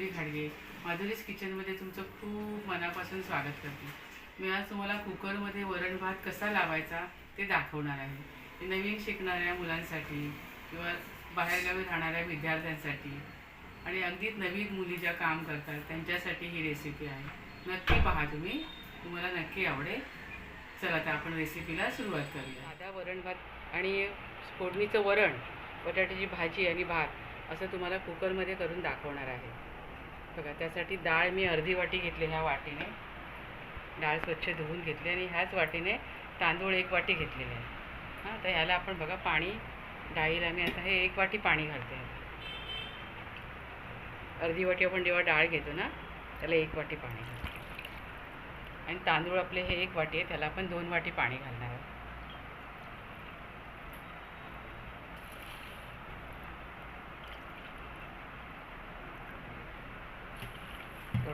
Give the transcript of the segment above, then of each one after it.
माधुरी घाडगे माधुरीज किचनमध्ये तुमचं खूप मनापासून स्वागत करते. मी आज तुम्हाला कुकरमध्ये वरण भात कसा लावायचा ते दाखवणार आहे. नवीन शिकणाऱ्या मुलांसाठी किंवा बाहेरगावी राहणाऱ्या विद्यार्थ्यांसाठी आणि अगदीच नवीन मुली ज्या काम करतात त्यांच्यासाठी ही रेसिपी आहे. नक्की पहा तुम्ही. तुम्हाला नक्की आवडेल. चला आता आपण रेसिपीला सुरुवात करूया. साधा वरण भात आणि फोडणीचं वरण बटाट्याची भाजी आणि भात असं तुम्हाला कुकरमध्ये करून दाखवणार आहे. बघा त्यासाठी डाळ मी अर्धी वाटी घेतली ह्या वाटीने. डाळ स्वच्छ धुवून घेतली आणि ह्याच वाटीने तांदूळ एक वाटी घेतलेले आहे. हां तर ह्याला आपण बघा पाणी डाळीला मी आता हे एक वाटी पाणी घालते. अर्धी वाटी आपण जेव्हा डाळ घेतो ना त्याला एक वाटी पाणी घालतो. आणि तांदूळ आपले हे एक वाटी आहे त्याला आपण दोन वाटी पाणी घालणार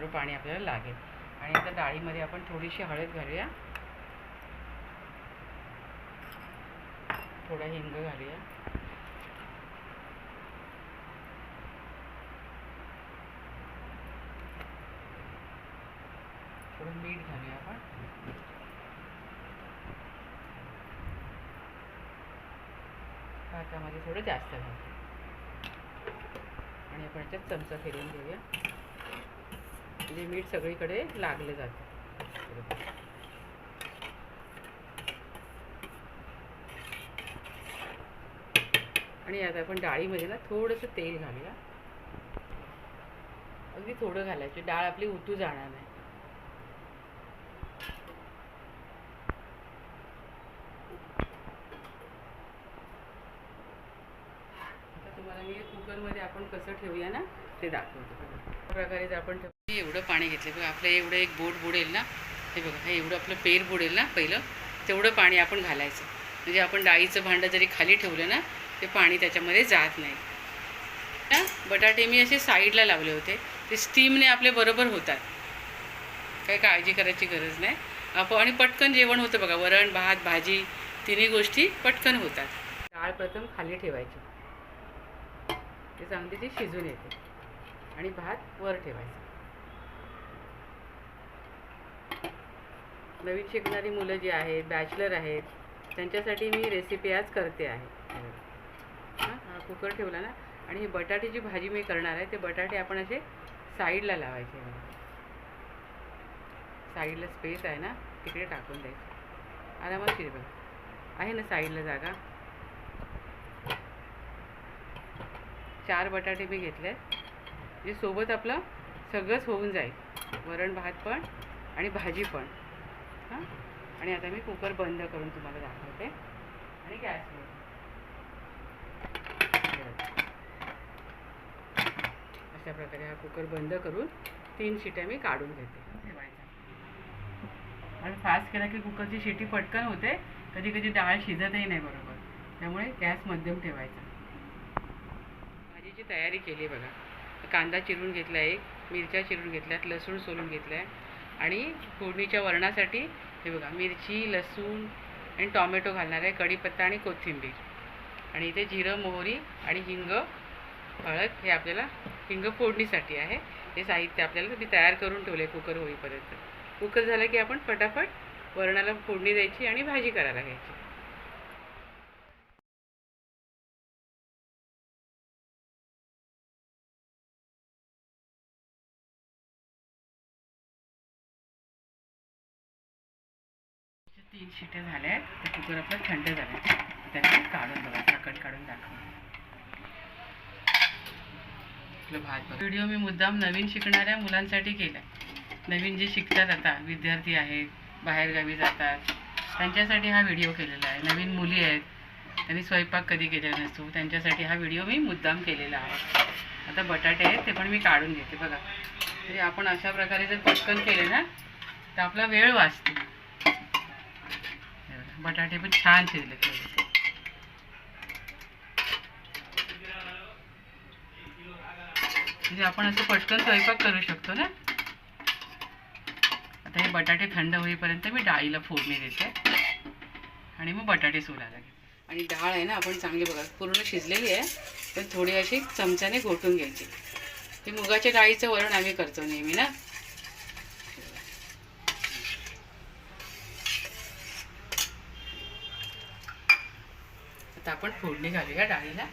आहे पाणी आपल्याला लागेल. आणि आता डाळीमध्ये आपण थोडीशी हळद घालूया. थोडा हिंग घालूया. थोडं मीठ घालूया आपण. भातामध्ये थोडं जास्त घालतो आणि आपण याच्यात चमचा फिरून घेऊया. म्हणजे मीठ सगळीकडे लागले जाते. आणि आता आपण डाळीमध्ये ना थोडंसं तेल घालूया. अगदी थोडं घालायचं. डाळ आपली उतू जाणार नाही. आता तुम्हाला मी कुकरमध्ये आपण कसं ठेवूया ना ते दाखवतो. प्रकारे जर आपण एवढं पाणी घेतलं बघा आपलं एवढं एक बोट बुडेल ना हे बघा हे एवढं आपलं पेर बुडेल ना पहिलं तेवढं पाणी आपण घालायचं. म्हणजे आपण डाळीचं भांडं जरी खाली ठेवलं ना ते पाणी त्याच्यामध्ये जात नाही. ना बटाटे मी असे साईडला लावले होते. ते स्टीमने आपले बरोबर होतात. काही काळजी करायची गरज नाही. आपण आणि पटकन जेवण होतं बघा वरण भात भाजी तिन्ही गोष्टी पटकन होतात. डाळ प्रथम खाली ठेवायची. ते चांगली ती शिजून येते. आणि भात वर ठेवायचा. नवीन शिकणारी मुलं जी आहेत बॅचलर आहेत त्यांच्यासाठी मी रेसिपी आज करते आहे. हां हा कुकर ठेवला ना? आणि ही बटाट्याची भाजी मी करणार आहे ते बटाटे आपण असे साईडला लावायचे. साईडला स्पेस आहे ना तिकडे टाकून द्यायचं. आरामात शिरवा आहे ना साईडला जागा? चार बटाटे मी घेतले जे सोबत आपलं सगळंच होऊन जाईल. वरण भात पण आणि भाजी पण. हां? आणि आता मी कुकर बंद करून तुम्हाला दाखवते. आणि गॅस अशा प्रकारे हा कुकर बंद करून तीन शिट्या मी काढून घेते. ठेवायचा आणि फास्ट केला की कुकरची शिटी पटकन होते. कधी कधी डाळ शिजतही नाही बरोबर. त्यामुळे गॅस मध्यम ठेवायचा. भाजीची तयारी केली बघा. कांदा चिरून घेतला एक मिरच्या चिरून घेतल्यात लसूण सोलून घेतलं आहे आणि फोडणीच्या वरणासाठी हे बघा मिरची लसूण आणि टॉमॅटो घालणार आहे कढीपत्ता आणि कोथिंबीर. आणि इथे जिरं मोहरी आणि हिंग हळद हे आपल्याला हिंग फोडणीसाठी आहे. हे साहित्य आपल्याला मी तयार करून ठेवलं आहे कुकर होईपर्यंत. कुकर झालं की आपण फटाफट वरणाला फोडणी द्यायची आणि भाजी करायला घ्यायची. तीन शिट्या झाल्या आहेत. तर कुकर आपलं थंड झालं त्याच्यात काढून बघा झाकण काढून दाखवा आपलं भात बघा. व्हिडिओ मी मुद्दाम नवीन शिकणाऱ्या मुलांसाठी केला नवीन जे शिकतात आता विद्यार्थी आहेत बाहेरगावी जातात त्यांच्यासाठी हा व्हिडिओ केलेला आहे. नवीन मुली आहेत. त्यांनी स्वयंपाक कधी केलेला नसतो. त्यांच्यासाठी हा व्हिडिओ मी मुद्दाम केलेला आहे. आता बटाटे आहेत ते पण मी काढून घेते. बघा. तरी आपण अशा प्रकारे जर पटकन केले ना तर आपला वेळ वाचतो. बटाटे पण छान शिजले. म्हणजे आपण असं पटकन स्वयंपाक करू शकतो ना? आता हे बटाटे थंड होईपर्यंत मी डाळीला फोडणी देते. आणि मग बटाटे सोलायला घेते. आणि डाळ आहे ना आपण चांगली बघा पूर्ण शिजलेली आहे तर थोडी अशी चमच्याने घोटून घ्यायची. ती मुगाच्या डाळीचं वरण आम्ही करतो नेहमी ना? आपण फोडणी घालूया डाळीला.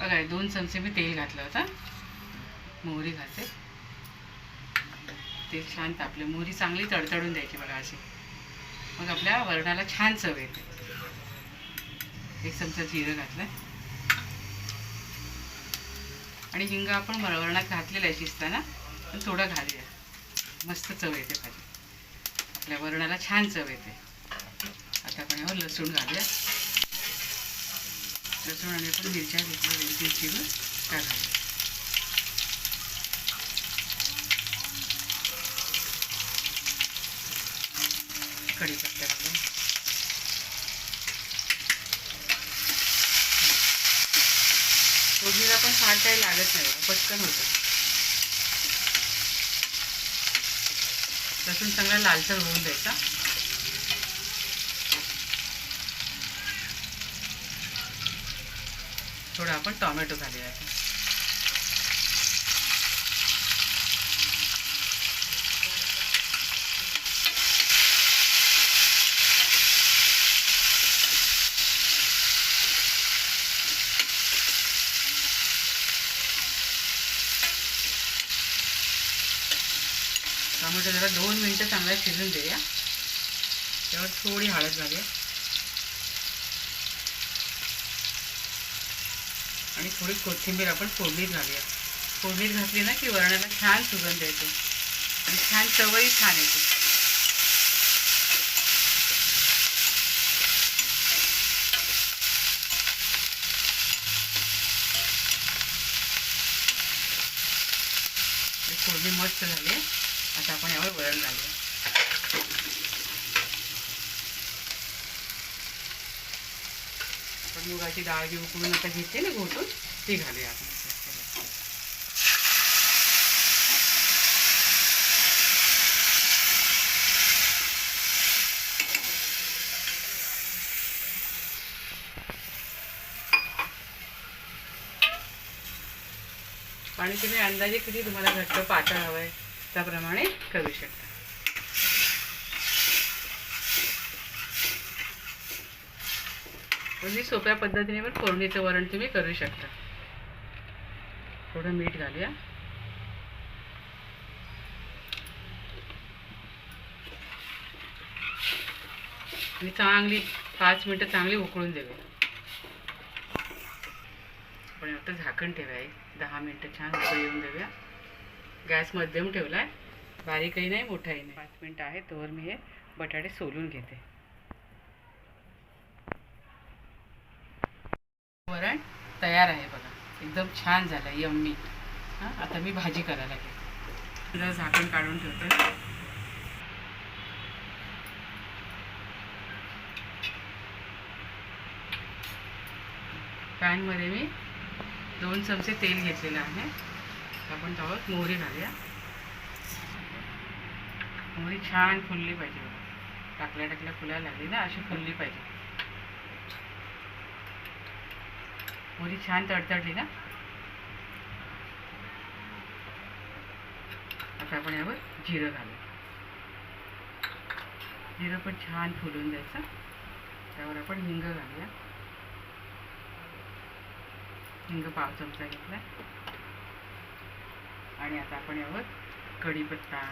बघा दोन चमचे मी तेल घातलं होतं. मोहरी घालते. तेल छान तापले. मोहरी चांगली तडतडून द्यायची बघा अशी. मग आपल्या वरणाला छान चव येते. एक चमचा जिरं घातलं. आणि हिंग आपण वरणात घातलेला आहे शिजताना पण थोडं घालूया. मस्त चव येते भाजी. आपल्या वरणाला छान चव येते. आता आपण लसूण घालूया. लसूण आणि आपण मिरच्या घेतल्या व्यवस्थित चिरून त्या कढीपत्ता घालून फोडणीला पण फार काही लागत नाही पटकन होतं. लसूण चांगला लालसर होऊन द्यायचा. थोडं आपण टॉमॅटो घालूया आहे. टोमॅटो जरा दोन मिनटं चांगला शिजून देऊया. त्यावर थोडी हळद घालूया. आणि थोडी कोथिंबीर आपण फोडणीत घालूया. फोडणीत घातली ना की वरणाला छान सुगंध येतो. आणि छान चवही छान येते. ही फोडणी मस्त झाली. आहे. आता आपण यावर वरण घालूया. मुगाची डाळ जी उकळून आता घेते ना घोटून ती घालूया आपण. आणि तुम्ही अंदाजे किती तुम्हाला घट्ट पातळ हवं आहे त्याप्रमाणे करू शकता. अगदी सोप्या पद्धतीने पण फोडणीचं वरण तुम्ही करू शकता. थोडं मीठ घालूया. आणि चांगली पाच मिनटं चांगली उकळून देऊया. आपण आता झाकण ठेवूया एक दहा मिनटं छान उकळी येऊन देऊया. गॅस मध्यम ठेवला आहे बारीकही नाही मोठाही नाही. पाच मिनटं आहे तोवर मी हे बटाटे सोलून घेते. वरण तयार आहे बघा. एकदम छान झालं यम्मी. हां आता मी भाजी करायला घेते जरा झाकण काढून ठेवते. पॅनमध्ये मी दोन चमचे तेल घेतलेलं आहे. आपण त्यावर मोहरी घालूया. मोहरी छान फुलली पाहिजे बघा. टाकल्या टाकल्या फुलायला लागली ना अशी फुलली पाहिजे. मोहरी छान तडतडली ना? आता आपण यावर जिरं घालू. जिरं पण छान फुलून द्यायचं. त्यावर आपण हिंग घालूया. हिंग पाव चमचा घेतला आणि आता आपण यावर कढीपत्ता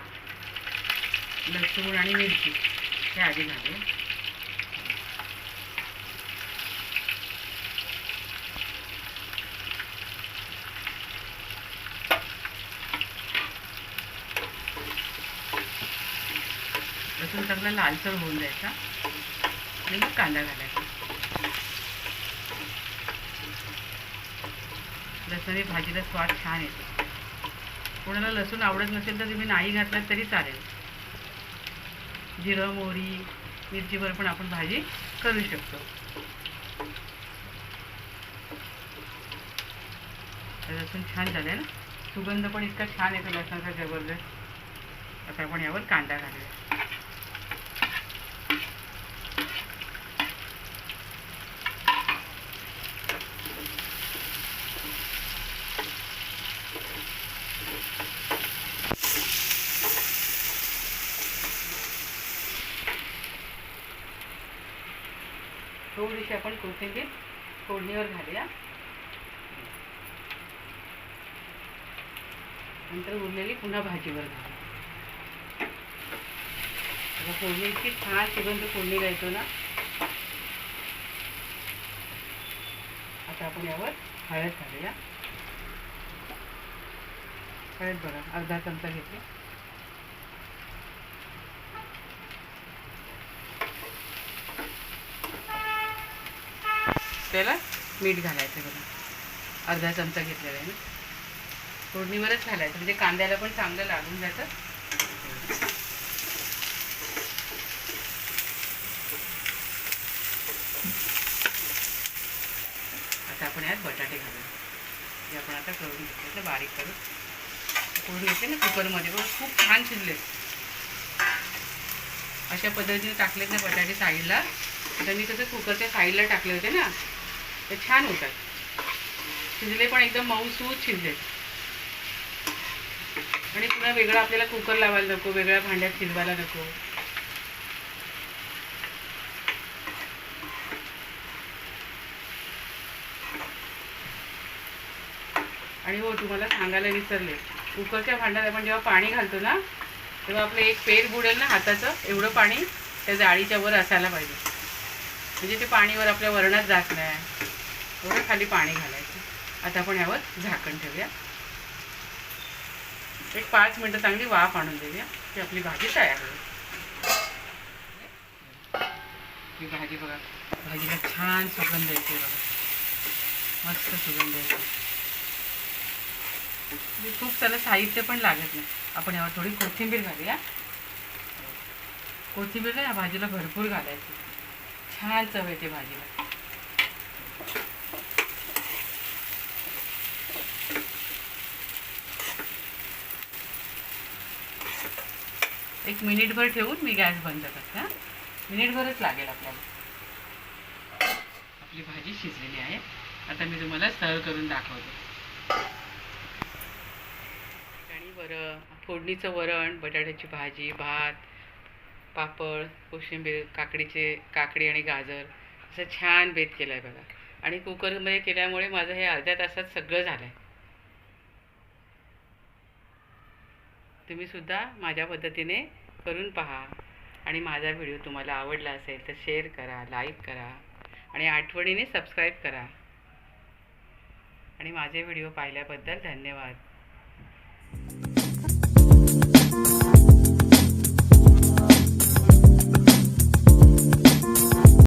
लसूण आणि मिरची हे आधी घालूया लसूण चांगला लालसर होऊन द्यायचा आणि मग कांदा घालायचा. लसूण भाजीला स्वाद छान येतो. कोणाला लसूण आवडत नसेल तर तुम्ही नाही घातलात तरी चालेल. जिरं मोहरी मिरचीवर पण आपण भाजी करू शकतो. लसूण छान झालं ना? सुगंध पण इतका छान येतो लसणाचा जबरदस्त. आता आपण यावर कांदा घालूया. थोडीशी आपण कोथिंबीर फोडणीवर घालूया. नंतर उरलेली पुन्हा भाजीवर घालू आता फोडणी इतकी छान सुगंध फोडणीला येतो ना. आता आपण यावर हळद घालूया. हळद बघा अर्धा चमचा घेते त्याला मीठ घालायचं बघा. अर्धा चमचा घेतलेला आहे ना. फोडणीवरच घालायचं. म्हणजे कांद्याला पण चांगलं लागून जातं. आता आपण यात बटाटे घालूया. जे आपण आता करून घेतले तर बारीक करून. करून घेतले ना कुकरमध्ये. बघ खूप छान शिजले. अशा पद्धतीने टाकलेत ना बटाटे साईडला. तर मी कसं कुकरच्या साईडला टाकले होते ना. ते छान होतात. शिजले पण एकदम मऊसूत शिजले. आणि पुन्हा वेगळा आपल्याला कुकर लावायला नको वेगळ्या भांड्यात शिजवायला नको. आणि हो तुम्हाला सांगायला विसरले. कुकरच्या भांड्यात आपण जेव्हा पाणी घालतो ना तेव्हा आपलं एक पेर बुडेल ना हाताचं एवढं पाणी त्या जाळीच्या वर असायला पाहिजे. म्हणजे ते पाणीवर आपल्या वरणात जात नाही. थोडं खाली पाणी घालायचं. आता आपण यावर झाकण ठेवूया. एक पाच मिनटं चांगली वाफ आणून देऊया. की आपली भाजी तयार होईल. ही भाजी बघा. भाजीला छान सुगंध येते बघा. मस्त सुगंध येते खूप सारं साहित्य पण लागत नाही. आपण यावर थोडी कोथिंबीर घालूया. कोथिंबीर या भाजीला भरपूर घालायची. छान चव येते भाजीला. एक मिनिटभर ठेवून मी गॅस बंद करते हां. मिनिटभरच लागेल आपल्याला. आपली भाजी शिजलेली आहे. आता मी तुम्हाला सर्व करून दाखवते. आणि वरण फोडणीचं वरण बटाट्याची भाजी भात पापड कोशिंबीर काकडीचे काकडी आणि गाजर. असं छान बेत केलं आहे बघा. आणि कुकरमध्ये केल्यामुळे माझं हे अर्ध्या तासात सगळं झालं आहे तुम्हीसुद्धा माझ्या पद्धतीने करून पहा. आणि माझा व्हिडिओ तुम्हाला आवडला असेल तर शेअर करा लाईक करा आणि आठवणीने सबस्क्राईब करा. आणि माझे व्हिडिओ पाहिल्याबद्दल धन्यवाद.